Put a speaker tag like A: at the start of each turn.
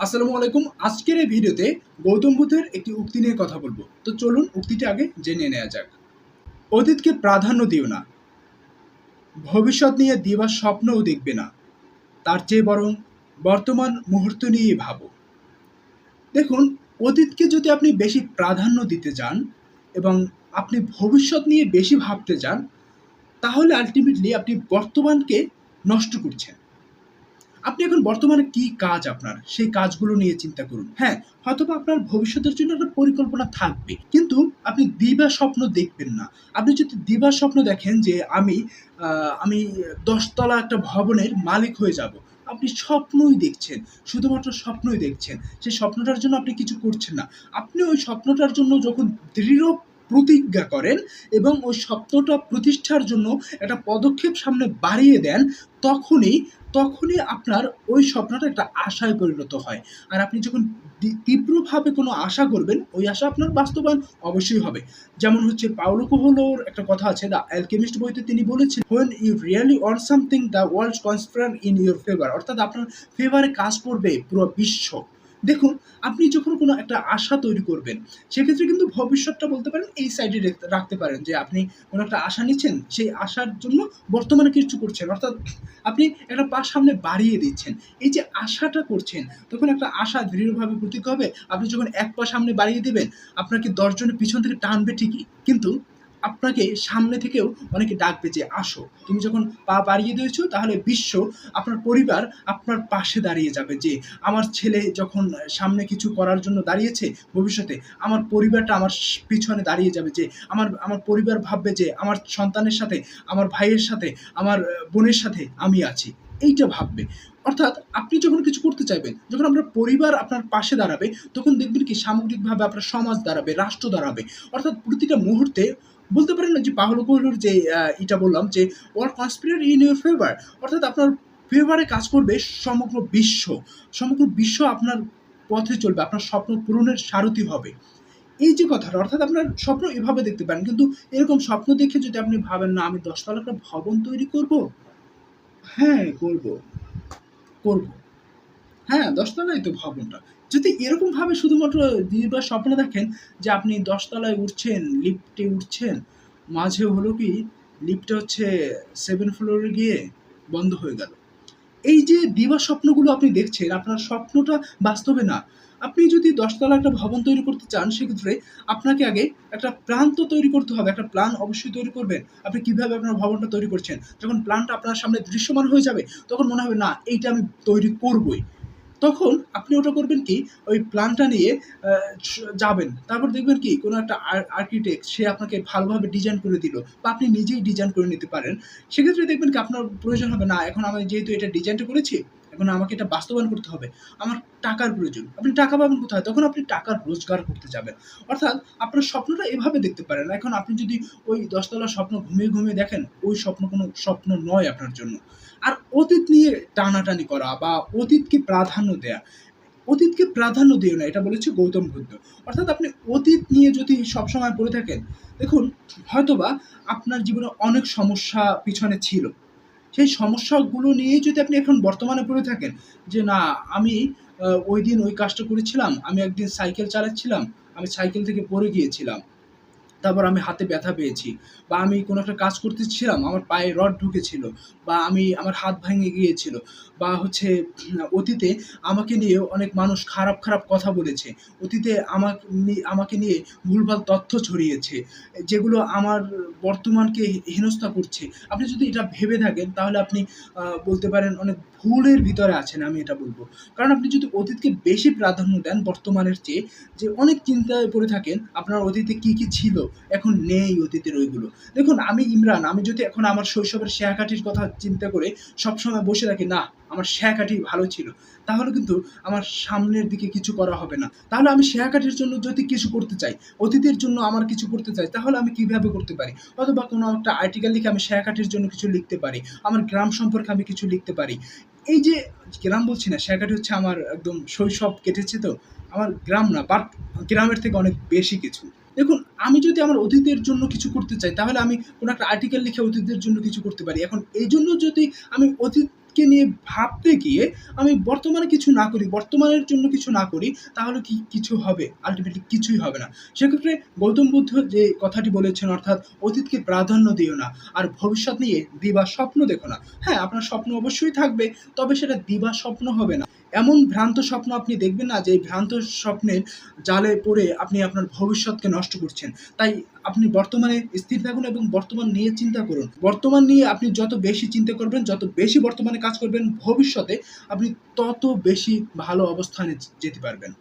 A: আসসালামু আলাইকুম। আজকের এই ভিডিওতে গৌতম বুদ্ধের একটি উক্তি নিয়ে কথা বলব। তো চলুন উক্তিটা আগে জেনে নেওয়া যাক। অতীতকে প্রাধান্য দিও না। ভবিষ্যৎ নিয়ে দিবার স্বপ্নও দেখবে না। তার চেয়ে বরং বর্তমান মুহূর্ত নিয়েই ভাবো। দেখুন, অতীতকে যদি আপনি বেশি প্রাধান্য দিতে যান এবং আপনি ভবিষ্যৎ নিয়ে বেশি ভাবতে যান তাহলে আলটিমেটলি আপনি বর্তমানকে নষ্ট করছেন। আপনি এখন বর্তমানে কি কাজ আপনার? সেই কাজগুলো নিয়ে চিন্তা করুন। হ্যাঁ হয়তোবা আপনার ভবিষ্যতের জন্য একটা পরিকল্পনা থাকবে। কিন্তু আপনি দিবা স্বপ্ন দেখবেন না। আপনি যদি দিবা স্বপ্ন দেখেন যে আমি আমি দশতলা একটা ভবনের মালিক হয়ে যাব, আপনি স্বপ্নই দেখছেন। শুধুমাত্র স্বপ্নই দেখছেন। সেই স্বপ্নটার জন্য আপনি কিছু করছেন না। আপনি ওই স্বপ্নটার জন্য যখন দৃঢ় প্রতিজ্ঞা করেন এবং ওই স্বপ্নটা প্রতিষ্ঠার জন্য একটা পদক্ষেপ সামনে বাড়িয়ে দেন, তখনই তখনই আপনার ওই স্বপ্নটা একটা আশায় পরিণত হয়। আর আপনি যখন তীব্রভাবে কোনো আশা করবেন, ওই আশা আপনার বাস্তবায়ন অবশ্যই হবে। যেমন হচ্ছে পাউলো কোহলোর একটা কথা আছে দ্য অ্যালকেমিস্ট বইতে তিনি বলেছেন when you really want something the world conspires in your favour অর্থাৎ আপনার ফেভারে কাজ করবে পুরো বিশ্ব। দেখুন, আপনি যখন কোনো একটা আশা তৈরি করবেন, সেক্ষেত্রে কিন্তু ভবিষ্যৎটা বলতে পারেন এই সাইডে রাখতে পারেন যে আপনি কোনো একটা আশা নিচ্ছেন, সেই আশার জন্য বর্তমানে কিছু করছেন। অর্থাৎ আপনি একটা পা সামনে বাড়িয়ে দিচ্ছেন। এই যে আশাটা করছেন, তখন একটা আশা দৃঢ়ভাবে প্রতীক হবে। আপনি যখন এক পা সামনে বাড়িয়ে দেবেন আপনাকে দশজনের পিছন থেকে টানবে ঠিকই। কিন্তু আপনাকে সামনে থেকেও অনেকে ডাকবে যে, আসো। তুমি যখন পা বাড়িয়ে দিয়েছ, তাহলে বিশ্ব আপনার পরিবার আপনার পাশে দাঁড়িয়ে যাবে যে, আমার ছেলে যখন সামনে কিছু করার জন্য দাঁড়িয়েছে, ভবিষ্যতে আমার পরিবারটা আমার পিছনে দাঁড়িয়ে যাবে যে, আমার আমার পরিবার ভাববে যে, আমার সন্তানের সাথে, আমার ভাইয়ের সাথে, আমার বোনের সাথে আমি আছি। এইটা ভাববে। অর্থাৎ আপনি যখন কিছু করতে চাইবেন, যখন আপনার পরিবার আপনার পাশে দাঁড়াবে, তখন দেখবেন কি সামগ্রিকভাবে আপনার সমাজ দাঁড়াবে, রাষ্ট্র দাঁড়াবে। অর্থাৎ প্রতিটা মুহূর্তে বলতে পারেন না যে পাহলো কোহলোর যে এটা বললাম যে world conspires in your favour অর্থাৎ আপনার ফেভারে কাজ করবে সমগ্র বিশ্ব সমগ্র বিশ্ব আপনার পথে চলবে, আপনার স্বপ্ন পূরণের সারথি হবে। এই যে কথাটা, অর্থাৎ আপনার স্বপ্ন এভাবে দেখতে পারেন, কিন্তু এরকম স্বপ্ন দেখে যদি আপনি ভাবেন, না, আমি দশতলা একটা ভবন তৈরি করব? হ্যাঁ করব। করব। হ্যাঁ দশতলায় তো ভবনটা। যদি এরকম ভাবে শুধুমাত্র দিবার স্বপ্ন দেখেন যে আপনি দশতলায় উঠছেন লিফটে উঠছেন, মাঝে হলো কি লিফটটা হচ্ছে সেভেন ফ্লোরে গিয়ে বন্ধ হয়ে গেল। এই যে দিবা স্বপ্নগুলো আপনি দেখছেন, আপনার স্বপ্নটা বাস্তবে না। আপনি যদি দশতলা একটা ভবন তৈরি করতে চান, সেক্ষেত্রে আপনাকে আগে একটা প্ল্যান তো তৈরি করতে হবে, একটা প্ল্যান অবশ্যই তৈরি করবেন, আপনি কীভাবে আপনার ভবনটা তৈরি করছেন। যখন প্ল্যানটা আপনার সামনে দৃশ্যমান হয়ে যাবে, তখন মনে হবে, না, এইটা আমি তৈরি করবই। তখন আপনি ওটা করবেন কি, ওই প্ল্যানটা নিয়ে যাবেন। তারপর দেখবেন কি, কোনো একটা আর্কিটেক্ট সে আপনাকে ভালোভাবে ডিজাইন করে দিল বা আপনি নিজেই ডিজাইন করে নিতে পারেন। সেক্ষেত্রে দেখবেন কি, আপনার প্রয়োজন হবে না, এখন আমি যেহেতু এটা ডিজাইনটা করেছি এখন আমাকে এটা বাস্তবায়ন করতে হবে। আমার টাকার প্রয়োজন। আপনি টাকা পাবেন কোথায়? তখন আপনি টাকার রোজগার করতে যাবেন। অর্থাৎ আপনার স্বপ্নটা এভাবে দেখতে পারেন। এখন আপনি যদি ওই দশতলা স্বপ্ন ঘুমিয়ে ঘুমিয়ে দেখেন, ওই স্বপ্ন কোনো স্বপ্ন নয় আপনার জন্য। আর অতীত নিয়ে টানাটানি করা বা অতীতকে প্রাধান্য দেয়া, অতীতকে প্রাধান্য দিও না, এটা বলেছে গৌতম বুদ্ধ। অর্থাৎ আপনি অতীত নিয়ে যদি সবসময় পড়ে থাকেন, দেখুন, হয়তোবা আপনার জীবনে অনেক সমস্যা পিছনে ছিল। সেই সমস্যাগুলো নিয়েই যদি আপনি এখন বর্তমানে পড়ে থাকেন, যে না, আমি ওই দিন ওই কাজটা করেছিলাম, আমি একদিন সাইকেল চালাচ্ছিলাম, আমি সাইকেল থেকে পড়ে গিয়েছিলাম তারপর আমি হাতে ব্যথা পেয়েছি বা আমি কোনো একটা কাজ করতেছিলাম, আমার পায়ে রড ঢুকেছিল বা আমি আমার হাত ভেঙে গিয়েছিল বা হচ্ছে অতীতে আমাকে নিয়ে অনেক মানুষ খারাপ খারাপ কথা বলেছে। অতীতে আমাকে আমাকে নিয়ে ভুলভাল তথ্য ছড়িয়েছে যেগুলো আমার বর্তমানকে হেনস্থা করছে। আপনি যদি এটা ভেবে থাকেন তাহলে আপনি বলতে পারেন অনেক ভুলের ভিতরে আছেন আমি এটা বলব। কারণ আপনি যদি অতীতকে বেশি প্রাধান্য দেন বর্তমানের চেয়ে যে অনেক চিন্তায় পড়ে থাকেন আপনার অতীতে কি কি ছিল এখন নেই অতীতের ওইগুলো। দেখুন, আমি ইমরান, আমি যদি এখন আমার শৈশবের শেয়াকাঠির কথা চিন্তা করে সবসময় বসে থাকি, না, আমার শেয়াকাঠি ভালো ছিল, তাহলে কিন্তু আমার সামনের দিকে কিছু করা হবে না। তাহলে আমি শেয়াকাঠির জন্য যদি কিছু করতে চাই, অতীতের জন্য আমার কিছু করতে চাই, তাহলে আমি কীভাবে করতে পারি? অথবা কোনো একটা আর্টিকেল লিখে আমি শেয়াকাঠির জন্য কিছু লিখতে পারি, আমার গ্রাম সম্পর্কে আমি কিছু লিখতে পারি। এই যে গ্রাম বলছি না, শেয়াকাঠি হচ্ছে আমার একদম শৈশব কেটেছে তো, আমার গ্রাম না বাট গ্রামের থেকে অনেক বেশি কিছু। দেখুন, আমি যদি আমার অতীতের জন্য কিছু করতে চাই, তাহলে আমি কোনো একটা আর্টিকেল লিখে অতীতের জন্য কিছু করতে পারি। এখন এই জন্য যদি আমি অতীত অতীতকে নিয়ে ভাবতে গিয়ে আমি বর্তমানে কিছু না করি, বর্তমানের জন্য কিছু না করি, তাহলে কি কিছু হবে? আলটিমেটলি কিছুই হবে না। সেক্ষেত্রে গৌতম বুদ্ধ যে কথাটি বলেছেন, অর্থাৎ অতীতকে প্রাধান্য দিও না, আর ভবিষ্যৎ নিয়ে দিবা স্বপ্ন দেখো না। হ্যাঁ আপনার স্বপ্ন অবশ্যই থাকবে, তবে সেটা দিবা স্বপ্ন হবে না। এমন ভ্রান্ত স্বপ্ন আপনি দেখবেন না যে ভ্রান্ত স্বপ্নের জালে পড়ে আপনি আপনার ভবিষ্যৎকে নষ্ট করছেন। তাই আপনি বর্তমানে স্থির থাকুন এবং বর্তমান নিয়ে চিন্তা করুন। বর্তমান নিয়ে আপনি যত বেশি চিন্তা করবেন, যত বেশি বর্তমানে কাজ করবেন, ভবিষ্যতে আপনি তত বেশি ভালো অবস্থানে যেতে পারবেন।